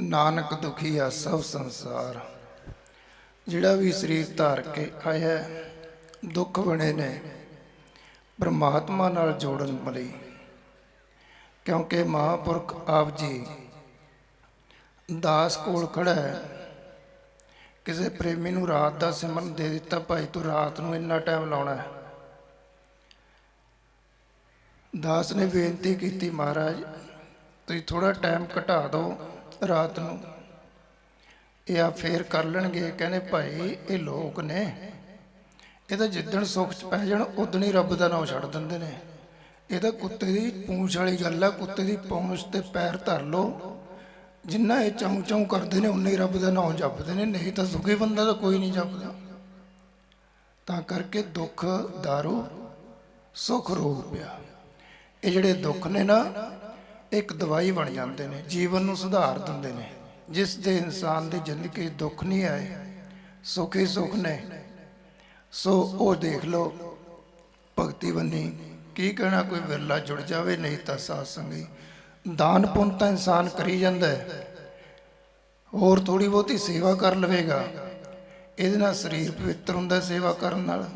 ਨਾਨਕ ਦੁਖੀਆ ਸਭ ਸੰਸਾਰ। ਜਿਹੜਾ ਵੀ ਸਰੀਰ ਧਾਰ ਕੇ ਆਇਆ ਦੁੱਖ ਬਣੇ ਨੇ, ਪਰਮਾਤਮਾ ਨਾਲ ਜੋੜਨ ਲਈ। ਕਿਉਂਕਿ ਮਹਾਪੁਰਖ ਆਪ ਜੀ ਦਾਸ ਕੋਲ ਖੜਾ ਹੈ। ਕਿਸੇ ਪ੍ਰੇਮੀ ਨੂੰ ਰਾਤ ਦਾ ਸਿਮਰਨ ਦੇ ਦਿੱਤਾ, ਭਾਈ ਤੂੰ ਰਾਤ ਨੂੰ ਇੰਨਾ ਟਾਈਮ ਲਾਉਣਾ ਹੈ। ਦਾਸ ਨੇ ਬੇਨਤੀ ਕੀਤੀ, ਮਹਾਰਾਜ, ਤੁਸੀਂ ਥੋੜਾ ਟਾਈਮ ਘਟਾ ਦਿਓ। ਰਾਤ ਨੂੰ। ਇਹ ਆ ਫੇਰ ਕਰ ਲੈਣਗੇ, ਕਹਿੰਦੇ ਭਾਈ ਇਹ ਲੋਕ ਨੇ। ਇਹ ਤਾਂ ਜਿੱਦਣ ਸੁੱਖ ਚ ਪੈ ਜਾਣ ਉਦਣ ਹੀ ਰੱਬ ਦਾ ਨਾਮ ਛੱਡ ਦਿੰਦੇ ਨੇ। ਇਹ ਤਾਂ ਕੁੱਤੇ ਦੀ ਪੂੰਛ ਵਾਲੀ ਗੱਲ ਆ, ਕੁੱਤੇ ਦੀ ਪੂੰਛ ਤੇ ਪੈਰ ਧਰ ਲਓ। ਜਿੰਨਾ ਇਹ ਚਾਉ ਚਾਉ ਕਰਦੇ ਨੇ ਉਨੇ ਹੀ ਰੱਬ ਦਾ ਨਾਮ ਜਪਦੇ ਨੇ। ਨਹੀਂ ਤਾਂ ਸੁਖੀ ਬੰਦਾ ਤਾਂ ਕੋਈ ਨਹੀਂ ਜਪਦਾ। ਤਾਂ ਕਰਕੇ ਦੁੱਖ ਦਾਰੂ, ਸੁਖ ਰੋਗ ਪਿਆ। ਇਹ ਜਿਹੜੇ ਦੁੱਖ ਨੇ ਨਾ ਇੱਕ ਦਵਾਈ ਬਣ ਜਾਂਦੇ ਨੇ, ਜੀਵਨ ਨੂੰ ਸੁਧਾਰ ਦਿੰਦੇ ਨੇ। ਜਿਸ ਦੇ ਇਨਸਾਨ ਦੀ ਜ਼ਿੰਦਗੀ ਦੁੱਖ ਨਹੀਂ ਆਏ, ਸੁੱਖ ਹੀ ਸੁੱਖ ਨੇ। ਸੋ ਉਹ ਦੇਖ ਲਓ, ਭਗਤੀ ਬੰਨੀ, ਕੀ ਕਹਿਣਾ, ਕੋਈ ਵਿਰਲਾ ਜੁੜ ਜਾਵੇ, ਨਹੀਂ ਤਾਂ ਸਾਧ ਸੰਗੀ ਦਾਨ ਪੁੰਨ ਤਾਂ ਇਨਸਾਨ ਕਰੀ ਜਾਂਦਾ ਹੈ। ਹੋਰ ਥੋੜੀ ਬਹੁਤੀ ਸੇਵਾ ਕਰ ਲਵੇਗਾ। ਇਹਦੇ ਨਾਲ ਸਰੀਰ ਪਵਿੱਤਰ ਹੁੰਦਾ ਸੇਵਾ ਕਰਨ ਨਾਲ।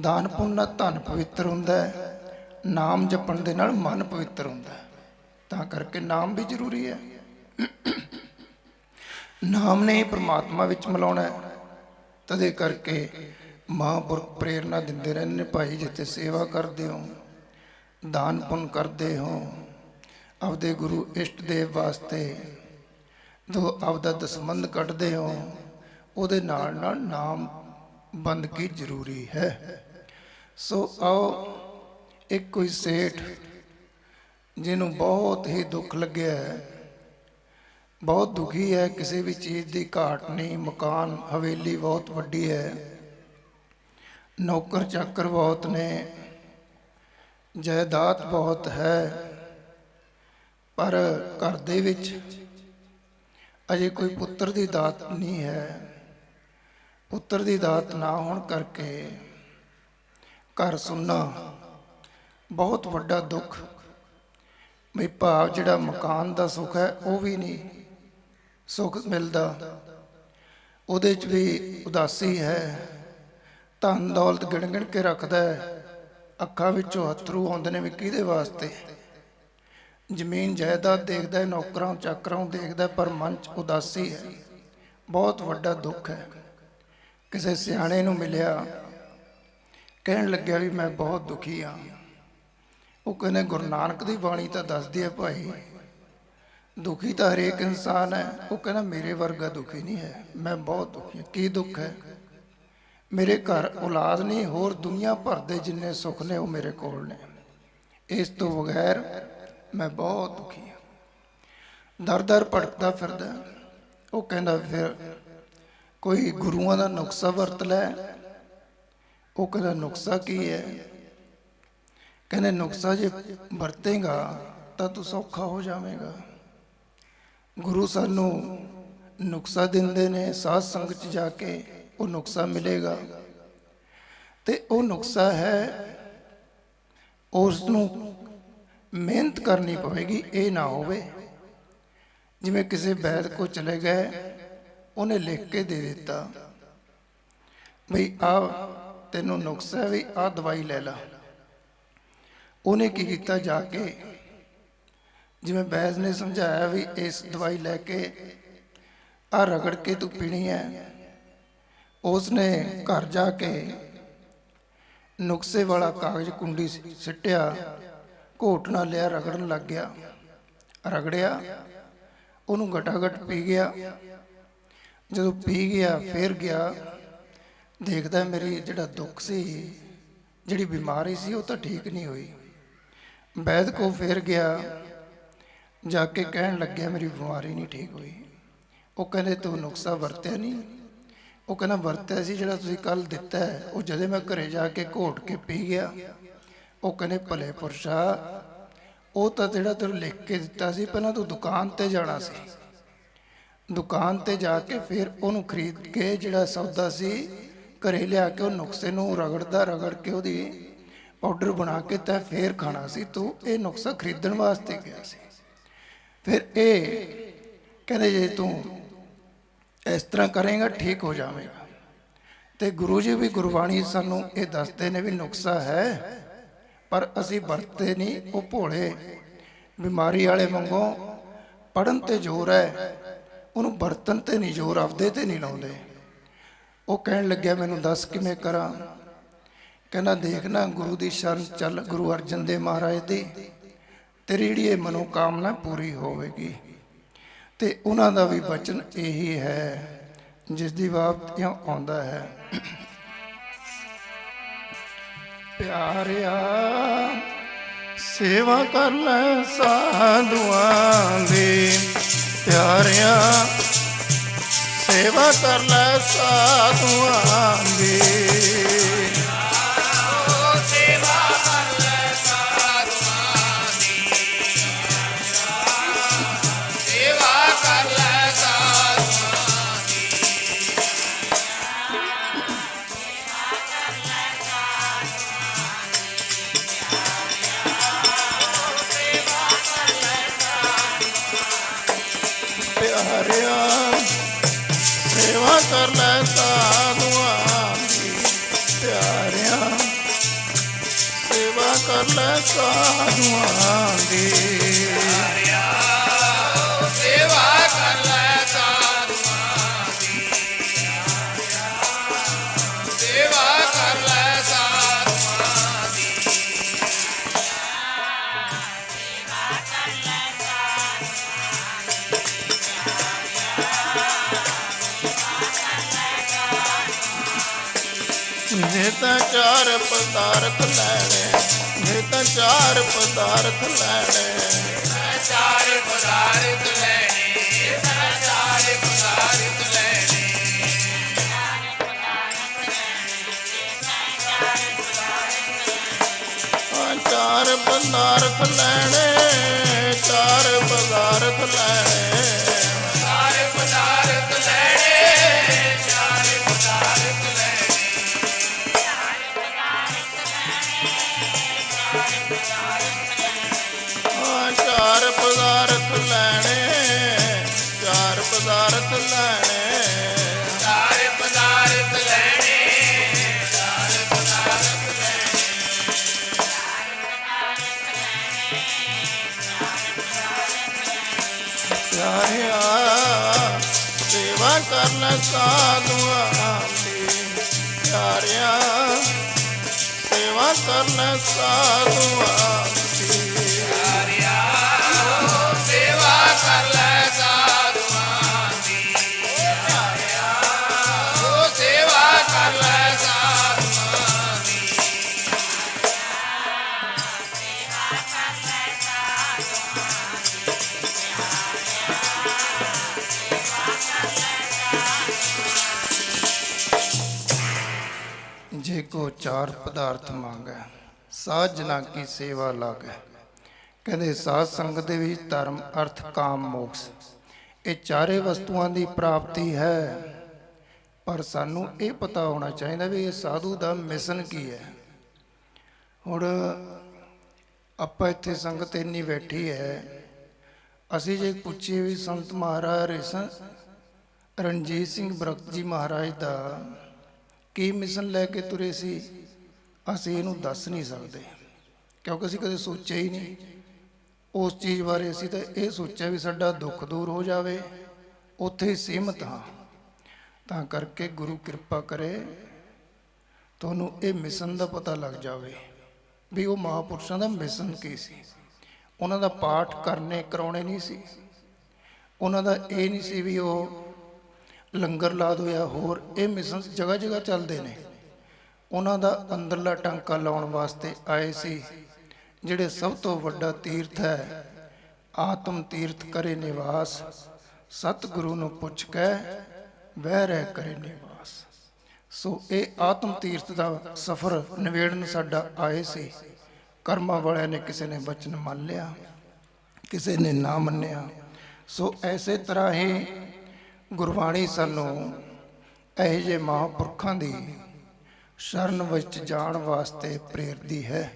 ਦਾਨ ਪੁੰਨ ਨਾਲ ਧਨ ਪਵਿੱਤਰ ਹੁੰਦਾ ਨਾਮ ਜਪਣ ਦੇ ਨਾਲ ਮਨ ਪਵਿੱਤਰ ਹੁੰਦਾ ਤਾਂ ਕਰਕੇ ਨਾਮ ਵੀ ਜ਼ਰੂਰੀ ਹੈ। ਨਾਮ ਨੇ ਹੀ ਪ੍ਰਮਾਤਮਾ ਵਿੱਚ ਮਿਲਾਉਣਾ ਹੈ। ਤਦੇ ਕਰਕੇ ਮਹਾਂਪੁਰਖ ਪ੍ਰੇਰਣਾ ਦਿੰਦੇ ਰਹਿੰਦੇ ਨੇ, ਭਾਈ, ਜਿੱਥੇ ਸੇਵਾ ਕਰਦੇ ਹੋ, ਦਾਨ ਪੁੰਨ ਕਰਦੇ ਹੋ, ਆਪਦੇ ਗੁਰੂ ਇਸ਼ਟ ਦੇਵ ਵਾਸਤੇ ਜੋ ਆਪਦਾ ਦਸਮੰਦ ਕੱਢਦੇ ਹੋ, ਉਹਦੇ ਨਾਲ ਨਾਲ ਨਾਮ ਬੰਦਗੀ ਜ਼ਰੂਰੀ ਹੈ? ਸੋ ਆਓ, ਇੱਕ ਕੋਈ ਸੇਠ ਜਿਹਨੂੰ ਬਹੁਤ ਹੀ ਦੁੱਖ ਲੱਗਿਆ ਹੈ, ਬਹੁਤ ਦੁਖੀ ਹੈ, ਕਿਸੇ ਵੀ ਚੀਜ਼ ਦੀ ਘਾਟ ਨਹੀਂ, ਮਕਾਨ ਹਵੇਲੀ ਬਹੁਤ ਵੱਡੀ ਹੈ, ਨੌਕਰ ਚਾਕਰ ਬਹੁਤ ਨੇ, ਜਾਇਦਾਦ ਬਹੁਤ ਹੈ, ਪਰ ਘਰ ਦੇ ਵਿੱਚ ਅਜੇ ਕੋਈ ਪੁੱਤਰ ਦੀ ਦਾਤ ਨਹੀਂ ਹੈ, ਪੁੱਤਰ ਦੀ ਦਾਤ ਨਾ ਹੋਣ ਕਰਕੇ ਘਰ ਸੁਣਨਾ ਬਹੁਤ ਵੱਡਾ ਦੁੱਖ ਵੀ ਭਾਵ ਜਿਹੜਾ ਮਕਾਨ ਦਾ ਸੁੱਖ ਹੈ, ਉਹ ਵੀ ਨਹੀਂ ਸੁੱਖ ਮਿਲਦਾ। ਉਹਦੇ 'ਚ ਵੀ ਉਦਾਸੀ ਹੈ। ਧਨ ਦੌਲਤ ਗਿਣ ਗਿਣ ਕੇ ਰੱਖਦਾ ਹੈ। ਅੱਖਾਂ ਵਿੱਚੋਂ ਹੱਥਰੂ ਆਉਂਦੇ ਨੇ ਵੀ ਕਿਹਦੇ ਵਾਸਤੇ? ਜ਼ਮੀਨ ਜਾਇਦਾਦ ਦੇਖਦਾ ਹੈ, ਨੌਕਰਾਂ, ਚਾਕਰਾਂ ਦੇਖਦਾ ਪਰ ਮਨ 'ਚ ਉਦਾਸੀ ਹੈ। ਬਹੁਤ ਵੱਡਾ ਦੁੱਖ ਹੈ। ਕਿਸੇ ਸਿਆਣੇ ਨੂੰ ਮਿਲਿਆ, ਕਹਿਣ ਲੱਗਿਆ ਵੀ ਮੈਂ ਬਹੁਤ ਦੁਖੀ ਹਾਂ। ਉਹ ਕਹਿੰਦੇ ਗੁਰੂ ਨਾਨਕ ਦੀ ਬਾਣੀ ਤਾਂ ਦੱਸਦੀ ਹੈ ਭਾਈ, ਦੁਖੀ ਤਾਂ ਹਰੇਕ ਇਨਸਾਨ ਹੈ। ਉਹ ਕਹਿੰਦਾ ਮੇਰੇ ਵਰਗਾ ਦੁਖੀ ਨਹੀਂ ਹੈ। ਮੈਂ ਬਹੁਤ ਦੁਖੀ ਹਾਂ। ਕੀ ਦੁੱਖ ਹੈ? ਮੇਰੇ ਘਰ ਔਲਾਦ ਨਹੀਂ, ਹੋਰ ਦੁਨੀਆ ਭਰ ਦੇ ਜਿੰਨੇ ਸੁੱਖ ਨੇ ਉਹ ਮੇਰੇ ਕੋਲ ਨੇ। ਇਸ ਤੋਂ ਬਗੈਰ ਮੈਂ ਬਹੁਤ ਦੁਖੀ ਹਾਂ। ਦਰ ਦਰ ਭਟਕਦਾ ਫਿਰਦਾ। ਉਹ ਕਹਿੰਦਾ ਫਿਰ ਕੋਈ ਗੁਰੂਆਂ ਦਾ ਨੁਕਸਾ ਵਰਤ ਲੈ। ਉਹ ਕਹਿੰਦਾ ਨੁਕਸਾ ਕੀ ਹੈ? ਕਹਿੰਦੇ ਨੁਕਸਾ ਜੇ ਵਰਤੇਗਾ ਤਾਂ ਤੂੰ ਸੌਖਾ ਹੋ ਜਾਵੇਂਗਾ। ਗੁਰੂ ਸਾਨੂੰ ਨੁਕਸਾ ਦਿੰਦੇ ਨੇ, ਸਾਧ ਸੰਗਤ ਚ ਜਾ ਕੇ ਉਹ ਨੁਕਸਾ ਮਿਲੇਗਾ। ਤੇ ਉਹ ਨੁਕਸਾ ਹੈ ਉਸ ਨੂੰ ਮਿਹਨਤ ਕਰਨੀ ਪਵੇਗੀ, ਇਹ ਨਾ ਹੋਵੇ। ਜਿਵੇਂ ਕਿਸੇ ਵੈਦ ਕੋ ਚਲੇ ਗਏ, ਉਹਨੇ ਲਿਖ ਕੇ ਦੇ ਦਿੱਤਾ ਬਈ ਆ ਤੈਨੂੰ ਨੁਕਸਾ ਹੈ, ਵੀ ਆ ਦਵਾਈ ਲੈ ਲੈ। ਉਹਨੇ ਕੀ ਕੀਤਾ ਜਾ ਕੇ? ਜਿਵੇਂ ਬੈਜ਼ ਨੇ ਸਮਝਾਇਆ ਵੀ ਇਸ ਦਵਾਈ ਲੈ ਕੇ ਆ ਰਗੜ ਕੇ ਤੂੰ ਪੀਣੀ ਹੈ। ਉਸ ਨੇ ਘਰ ਜਾ ਕੇ ਨੁਕਸੇ ਵਾਲਾ ਕਾਗਜ਼ ਕੁੰਡੀ ਸਿੱਟਿਆ ਘੋਟਣਾ ਲਿਆ, ਰਗੜਨ ਲੱਗ ਗਿਆ। ਰਗੜਿਆ, ਉਹਨੂੰ ਗਟਾਗਟ ਪੀ ਗਿਆ। ਜਦੋਂ ਪੀ ਗਿਆ, ਫੇਰ ਗਿਆ, ਦੇਖਦਾ ਮੇਰੀ ਜਿਹੜਾ ਦੁੱਖ ਸੀ, ਜਿਹੜੀ ਬਿਮਾਰੀ ਸੀ, ਉਹ ਤਾਂ ਠੀਕ ਨਹੀਂ ਹੋਈ। ਵੈਦ ਕੋ ਫੇਰ ਗਿਆ। ਜਾ ਕੇ ਕਹਿਣ ਲੱਗਿਆ, ਮੇਰੀ ਬਿਮਾਰੀ ਨਹੀਂ ਠੀਕ ਹੋਈ। ਉਹ ਕਹਿੰਦੇ, ਤੂੰ ਨੁਕਸਾ ਵਰਤਿਆ ਨਹੀਂ? ਉਹ ਕਹਿੰਦਾ, ਵਰਤਿਆ ਸੀ, ਜਿਹੜਾ ਤੁਸੀਂ ਕੱਲ ਦਿੱਤਾ ਹੈ। ਉਹ ਜਦੋਂ ਮੈਂ ਘਰੇ ਜਾ ਕੇ ਘੋਟ ਕੇ ਪੀ ਗਿਆ। ਉਹ ਕਹਿੰਦੇ, ਭਲੇ ਪੁਰਸ਼ਾ ਉਹ ਤਾਂ ਜਿਹੜਾ ਤੈਨੂੰ ਲਿਖ ਕੇ ਦਿੱਤਾ ਸੀ, ਪਹਿਲਾਂ ਤੂੰ ਦੁਕਾਨ ਤੇ ਜਾਣਾ ਸੀ। ਦੁਕਾਨ ਤੇ ਜਾ ਕੇ ਫਿਰ ਉਹਨੂੰ ਖਰੀਦ ਕੇ ਜਿਹੜਾ ਸੌਦਾ ਸੀ, ਘਰੇ ਲਿਆ ਕੇ ਉਹ ਨੁਕਸੇ ਨੂੰ ਰਗੜਦਾ ਰਗੜ ਕੇ ਉਹਦੀ ਪਾਊਡਰ ਬਣਾ ਕੇ ਤਾਂ ਫੇਰ ਖਾਣਾ ਸੀ, ਤੂੰ ਇਹ ਨੁਕਸਾ ਖਰੀਦਣ ਵਾਸਤੇ ਗਿਆ ਸੀ। ਫਿਰ ਇਹ ਕਹਿੰਦੇ ਜੇ ਤੂੰ ਇਸ ਤਰ੍ਹਾਂ ਕਰੇਗਾ, ਠੀਕ ਹੋ ਜਾਵੇਗਾ। ਤੇ ਗੁਰੂ ਜੀ ਵੀ ਗੁਰਬਾਣੀ ਸਾਨੂੰ ਇਹ ਦੱਸਦੇ ਨੇ ਵੀ ਨੁਕਸਾ ਹੈ, ਪਰ ਅਸੀਂ ਵਰਤੇ ਨਹੀਂ, ਉਹ ਭੋਲੇ। ਬਿਮਾਰੀ ਵਾਲੇ ਵਾਂਗੂ ਪੜਨ ਤੇ ਜ਼ੋਰ ਹੈ, ਉਹਨੂੰ ਵਰਤਨ ਤੇ ਨਹੀਂ ਜ਼ੋਰ, ਆਪਦੇ ਤੇ ਨਹੀਂ ਲਾਉਂਦੇ। ਉਹ ਕਹਿਣ ਲੱਗਿਆ, ਮੈਨੂੰ ਦੱਸ ਕਿਵੇਂ ਕਰਾਂ? ਕਹਿੰਦਾ ਦੇਖਣਾ ਗੁਰੂ ਦੀ ਸ਼ਰਨ ਚੱਲ, ਗੁਰੂ ਅਰਜਨ ਦੇਵ ਮਹਾਰਾਜ ਦੀ। ਤੇਰੀ ਜਿਹੜੀ ਇਹ ਮਨੋਕਾਮਨਾ ਪੂਰੀ ਹੋਵੇਗੀ। ਤੇ ਉਹਨਾਂ ਦਾ ਵੀ ਬਚਨ ਇਹੀ ਹੈ, ਜਿਸ ਦੀ ਬਾਤ ਆਉਂਦਾ ਹੈ। ਪਿਆਰਿਆ, ਸੇਵਾ ਕਰ ਲੈ ਸਾਧੂਆਂ ਦੀ। ਪਿਆਰਿਆ, ਸੇਵਾ ਕਰ ਲੈ ਸਾਧੂਆਂ ਦੀ। ਕਰ ਲੈ ਸਾਧੂਆਂ ਦੀ ਸੇਵਾ ਕਰ ਲੈ ਸਾਧੂਆਂ ਦੀ ਸੇਵਾ ਕਰ ਲੈ ਸਾਧੂਆਂ ਦੀ ਜੇ ਤਾਂ ਚਾਰ ਪਦਾਰਥ ਲੈਣੇ ਜੇ ਚਾਰ ਪਦਾਰਥ ਲੈਣੇ। ਚਾਰ ਪਦਾਰਥ ਲੈਣੇ ਚਾਰ ਪਦਾਰਥ ਲੈਣੇ ਚਾਰ ਪਦਾਰਥ ਲੈਣੇ, ਚਾਰ ਪਦਾਰਥ ਲੈਣੇ। ਪਿਆਰਿਆ ਸੇਵਾ ਕਰ ਲੈ ਸਾਧੂਆਂ ਦੀ ਪਿਆਰਿਆ ਸੇਵਾ ਕਰ ਸਾਧੂਆਂ ਚਾਰ ਪਦਾਰਥ ਮੰਗੈ, ਸਾਧ ਜਨਾ ਕੀ ਸੇਵਾ ਲਾਗੈ। ਕਹਿੰਦੇ, ਸਾਧ ਸੰਗਤ ਦੇ ਵਿੱਚ ਧਰਮ, ਅਰਥ, ਕਾਮ, ਮੋਕਸ, ਇਹ ਚਾਰੇ ਵਸਤੂਆਂ ਦੀ ਪ੍ਰਾਪਤੀ ਹੈ। ਪਰ ਸਾਨੂੰ ਇਹ ਪਤਾ ਹੋਣਾ ਚਾਹੀਦਾ ਵੀ ਇਹ ਸਾਧੂ ਦਾ ਮਿਸ਼ਨ ਕੀ ਹੈ। ਹੁਣ ਆਪਾਂ ਇੱਥੇ ਸੰਗਤ ਇੰਨੀ ਬੈਠੀ ਹੈ, ਅਸੀਂ ਜੇ ਪੁੱਛੀਏ ਵੀ ਸੰਤ ਮਹਾਰਾਜ ਰਣਜੀਤ ਸਿੰਘ ਬਰਕਤ ਜੀ ਮਹਾਰਾਜ ਦਾ ਕੀ ਮਿਸ਼ਨ ਲੈ ਕੇ ਤੁਰੇ ਸੀ? ਅਸੀਂ ਇਹਨੂੰ ਦੱਸ ਨਹੀਂ ਸਕਦੇ। ਕਿਉਂਕਿ ਅਸੀਂ ਕਦੇ ਸੋਚਿਆ ਹੀ ਨਹੀਂ। ਉਸ ਚੀਜ਼ ਬਾਰੇ ਅਸੀਂ ਤਾਂ ਇਹ ਸੋਚਿਆ ਵੀ ਸਾਡਾ ਦੁੱਖ ਦੂਰ ਹੋ ਜਾਵੇ। ਉੱਥੇ ਹੀ ਸੀਮਤ ਹਾਂ। ਤਾਂ ਕਰਕੇ ਗੁਰੂ ਕਿਰਪਾ ਕਰੇ, ਤੁਹਾਨੂੰ ਇਹ ਮਿਸ਼ਨ ਦਾ ਪਤਾ ਲੱਗ ਜਾਵੇ ਵੀ ਉਹ ਮਹਾਪੁਰਸ਼ਾਂ ਦਾ ਮਿਸ਼ਨ ਕੀ ਸੀ। ਉਹਨਾਂ ਦਾ ਪਾਠ ਕਰਨੇ ਕਰਾਉਣੇ ਨਹੀਂ ਸੀ। ਉਹਨਾਂ ਦਾ ਇਹ ਨਹੀਂ ਸੀ ਵੀ ਉਹ ਲੰਗਰ ਲਾ ਦੋ ਜਾਂ ਹੋਰ, ਇਹ ਮਿਸ਼ਨ ਜਗ੍ਹਾ ਜਗ੍ਹਾ ਚੱਲਦੇ ਨੇ। ਉਹਨਾਂ ਦਾ ਅੰਦਰਲਾ ਟਾਂਕਾ ਲਾਉਣ ਵਾਸਤੇ ਆਏ ਸੀ, ਜਿਹੜੇ ਸਭ ਤੋਂ ਵੱਡਾ ਤੀਰਥ ਹੈ। ਆਤਮ ਤੀਰਥ ਕਰੇ ਨਿਵਾਸ, ਸਤਿਗੁਰੂ ਨੂੰ ਪੁੱਛ ਕੇ ਵਹਿ ਰਹਿ ਕਰੇ ਨਿਵਾਸ। ਸੋ ਇਹ ਆਤਮ ਤੀਰਥ ਦਾ ਸਫ਼ਰ ਨਿਵੇੜਨ ਸਾਡਾ ਆਏ ਸੀ। ਕਰਮਾਂ ਵਾਲਿਆਂ ਨੇ ਕਿਸੇ ਨੇ ਵਚਨ ਮੰਨ ਲਿਆ, ਕਿਸੇ ਨੇ ਨਾ ਮੰਨਿਆ। ਸੋ ਐਸੇ ਤਰ੍ਹਾਂ ਹੀ ਗੁਰਬਾਣੀ ਸਾਨੂੰ ਇਹੋ ਜਿਹੇ ਮਹਾਂਪੁਰਖਾਂ ਦੀ ਸ਼ਰਨ ਵਿੱਚ ਜਾਣ ਵਾਸਤੇ ਪ੍ਰੇਰਦੀ ਹੈ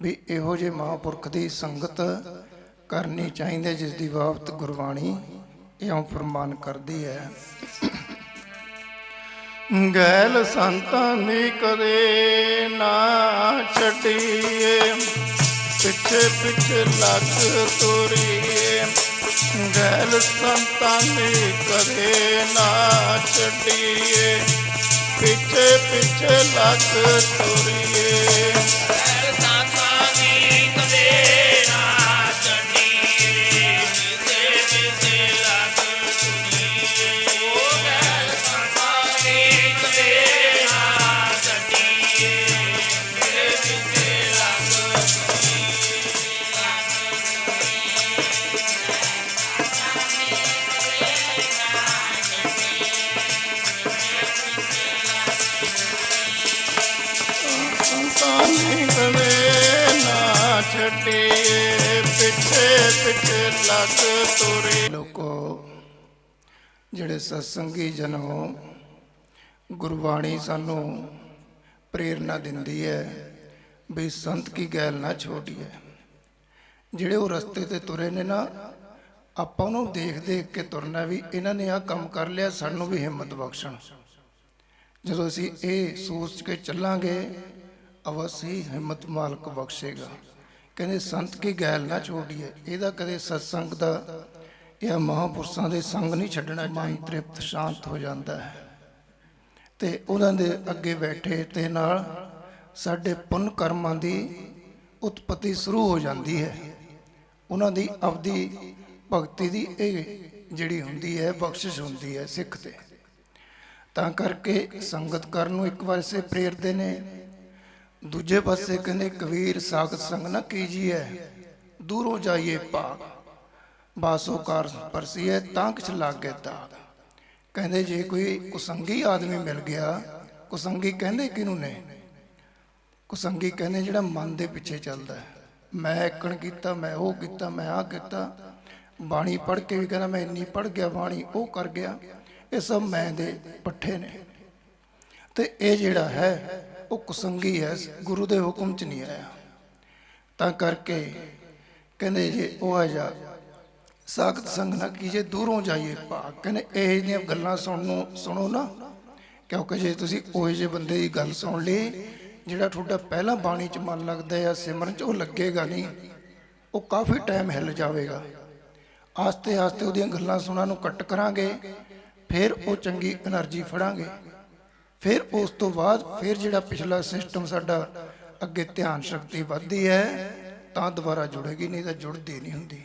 ਵੀ ਇਹੋ ਜਿਹੇ ਮਹਾਂਪੁਰਖ ਦੀ ਸੰਗਤ ਕਰਨੀ ਚਾਹੀਦੀ ਹੈ, ਜਿਸ ਦੀ ਬਾਬਤ ਗੁਰਬਾਣੀ ਇਉਂ ਫਰਮਾਨ ਕਰਦੀ ਹੈ। ਗੈਲ ਸੰਤਾਂ ਦੀ ਕਦੇ ਨਾ ਛੱਡੀਏ ਪਿੱਛੇ ਪਿੱਛੇ ਲੱਗ ਤੋਰੀਏ। ਗੈਲ ਸੰਤਾਂ ਦੀ ਕਦੇ ਨਾ ਛੱਡੀਏ। ਪਿੱਛੇ ਪਿੱਛੇ ਲੱਗ ਤੋਰੀਏ। ਛੱਡੀਏ ਪਿੱਛੇ ਲੱਗ ਤੁਰੇ ਲੋਕੋ, ਜਿਹੜੇ ਸਤਸੰਗੀ ਜਨ, ਗੁਰਬਾਣੀ ਸਾਨੂੰ ਪ੍ਰੇਰਣਾ ਦਿੰਦੀ ਹੈ ਵੀ ਸੰਤ ਕੀ ਗੈਲ ਨਾ ਛੋੜੀਏ ਜਿਹੜੇ ਉਹ ਰਸਤੇ ਤੇ ਤੁਰੇ ਨੇ ਨਾ, ਆਪਾਂ ਉਹਨੂੰ ਦੇਖ ਦੇਖ ਕੇ ਤੁਰਨਾ ਵੀ ਇਹਨਾਂ ਨੇ ਆਹ ਕੰਮ ਕਰ ਲਿਆ, ਸਾਨੂੰ ਵੀ ਹਿੰਮਤ ਬਖਸ਼ਣ। ਜਦੋਂ ਅਸੀਂ ਇਹ ਸੋਚ ਕੇ ਚੱਲਾਂਗੇ, ਅਵਸੀ ਹਿੰਮਤ ਮਾਲਕ ਬਖਸ਼ੇਗਾ। ਕਹਿੰਦੇ, ਸੰਤ ਕੀ ਗੈਲ ਨਾ ਛੋੜੀਏ? ਇਹਦਾ ਕਦੇ ਸਤਸੰਗ ਦਾ ਜਾਂ ਮਹਾਂਪੁਰਸ਼ਾਂ ਦੇ ਸੰਗ ਨਹੀਂ ਛੱਡਣਾ ਚਾਹੀ, ਤ੍ਰਿਪਤ ਸ਼ਾਂਤ ਹੋ ਜਾਂਦਾ ਹੈ। ਤੇ ਉਹਨਾਂ ਦੇ ਅੱਗੇ ਬੈਠੇ ਤੇ ਨਾਲ ਸਾਡੇ ਪੁੰਨ ਕਰਮਾਂ ਦੀ ਉਤਪਤੀ ਸ਼ੁਰੂ ਹੋ ਜਾਂਦੀ ਹੈ। ਉਹਨਾਂ ਦੀ ਆਪਦੀ ਭਗਤੀ ਦੀ ਇਹ ਜਿਹੜੀ ਹੁੰਦੀ ਹੈ, ਬਖਸ਼ਿਸ਼ ਹੁੰਦੀ ਹੈ ਸਿੱਖ ਤੇ। ਤਾਂ ਕਰਕੇ ਸੰਗਤ ਕਰਨ ਨੂੰ ਇੱਕ ਵਾਰ ਪਾਸੇ ਪ੍ਰੇਰਦੇ ਨੇ। ਦੂਜੇ ਪਾਸੇ ਕਹਿੰਦੇ, ਕਬੀਰ ਸਾਖਤ ਸੰਗ ਨਾ ਕੀਜੀਏ ਦੂਰੋਂ ਜਾਈਏ ਭਾਗ। ਬਾਸੋ ਕਾਰ ਪਰਸੀਏ ਤਾਂ ਕਿਛ ਲਾਗੇ ਤਾਗ ਕਹਿੰਦੇ, ਜੇ ਕੋਈ ਕੁਸੰਗੀ ਆਦਮੀ ਮਿਲ ਗਿਆ, ਕੁਸੰਗੀ ਕਹਿੰਦੇ ਕਿਹਨੂੰ ਨੇ? ਕੁਸੰਗੀ ਕਹਿੰਦੇ, ਜਿਹੜਾ ਮਨ ਦੇ ਪਿੱਛੇ ਚੱਲਦਾ ਹੈ। ਮੈਂ ਇੱਕਣ ਕੀਤਾ, ਮੈਂ ਉਹ ਕੀਤਾ, ਮੈਂ ਆਹ ਕੀਤਾ। ਬਾਣੀ ਪੜ੍ਹ ਕੇ ਵੀ ਕਹਿੰਦਾ, ਮੈਂ ਇੰਨੀ ਪੜ੍ਹ ਗਿਆ, ਬਾਣੀ ਉਹ ਕਰ ਗਿਆ। ਇਹ ਸਭ ਮੈਂ ਦੇ ਪੱਠੇ ਨੇ। ਤੇ ਇਹ ਜਿਹੜਾ ਹੈ ਉਹ ਕੁਸੰਗੀ ਹੈ, ਗੁਰੂ ਦੇ ਹੁਕਮ 'ਚ ਨਹੀਂ ਆਇਆ। ਤਾਂ ਕਰਕੇ ਕਹਿੰਦੇ ਜੇ ਉਹ ਆ ਜਾ, ਸਾਖਤ ਸੰਗ ਨਾ ਕੀਜੇ, ਦੂਰੋਂ ਜਾਈਏ ਭਾਗ। ਕਹਿੰਦੇ ਇਹ ਜਿਹੀਆਂ ਗੱਲਾਂ ਸੁਣਨੋਂ ਸੁਣੋ ਨਾ। ਕਿਉਂਕਿ ਜੇ ਤੁਸੀਂ ਉਹ ਜਿਹੇ ਬੰਦੇ ਦੀ ਗੱਲ ਸੁਣ ਲਈ, ਜਿਹੜਾ ਤੁਹਾਡਾ ਪਹਿਲਾਂ ਬਾਣੀ 'ਚ ਮਨ ਲੱਗਦਾ ਆ ਸਿਮਰਨ 'ਚ ਉਹ ਲੱਗੇਗਾ ਨਹੀਂ, ਉਹ ਕਾਫੀ ਟਾਈਮ ਹਿੱਲ ਜਾਵੇਗਾ। ਆਸਤੇ ਆਸਤੇ ਉਹਦੀਆਂ ਗੱਲਾਂ ਸੁਣਨ ਨੂੰ ਕੱਟ ਕਰਾਂਗੇ, ਫਿਰ ਉਹ ਚੰਗੀ એનર્ਜੀ ਫੜਾਂਗੇ। ਫਿਰ ਉਸ ਤੋਂ ਬਾਅਦ ਫਿਰ ਜਿਹੜਾ ਪਿਛਲਾ ਸਿਸਟਮ ਸਾਡਾ ਅੱਗੇ ਧਿਆਨ ਸ਼ਕਤੀ ਵੱਧਦੀ ਹੈ, ਤਾਂ ਦੁਬਾਰਾ ਜੁੜੇਗੀ, ਨਹੀਂ ਤਾਂ ਜੁੜਦੀ ਨਹੀਂ ਹੁੰਦੀ।